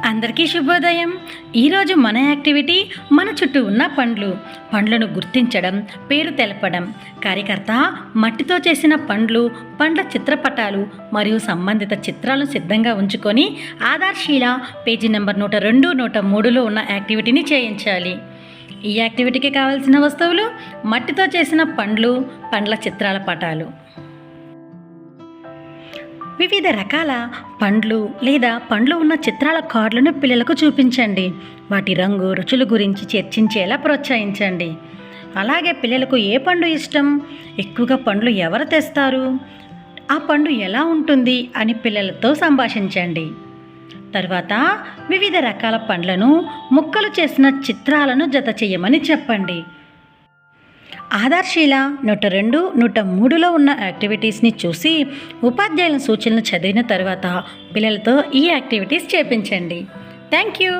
అందరికీ శుభోదయం. ఈరోజు మన యాక్టివిటీ మన చుట్టూ ఉన్న పండ్లు. పండ్లను గుర్తించడం పేరు తెలపడం. కార్యకర్త మట్టితో చేసిన పండ్లు పండ్ల చిత్రపటాలు మరియు సంబంధిత చిత్రాలను సిద్ధంగా ఉంచుకొని ఆధార్శీల పేజీ నెంబర్ నూట రెండు నూట మూడులో ఉన్న యాక్టివిటీని చేయించాలి. ఈ యాక్టివిటీకి కావాల్సిన వస్తువులు మట్టితో చేసిన పండ్లు పండ్ల చిత్రాల పటాలు. వివిధ రకాల పండ్లు లేదా పండ్లు ఉన్న చిత్రాల కార్డులను పిల్లలకు చూపించండి. వాటి రంగు రుచుల గురించి చర్చించేలా ప్రోత్సహించండి. అలాగే పిల్లలకు ఏ పండు ఇష్టం? ఎక్కువగా పండ్లు ఎవరు తెస్తారు? ఆ పండు ఎలా ఉంటుంది? అని పిల్లలతో సంభాషించండి. తర్వాత వివిధ రకాల పండ్లను ముక్కలు చేసిన చిత్రాలను జత చేయమని చెప్పండి. ఆధార్శీల నూట రెండు నూట మూడులో ఉన్న యాక్టివిటీస్ని చూసి ఉపాధ్యాయుల సూచనలు చదివిన తర్వాత పిల్లలతో ఈ యాక్టివిటీస్ చేపించండి. Thank you.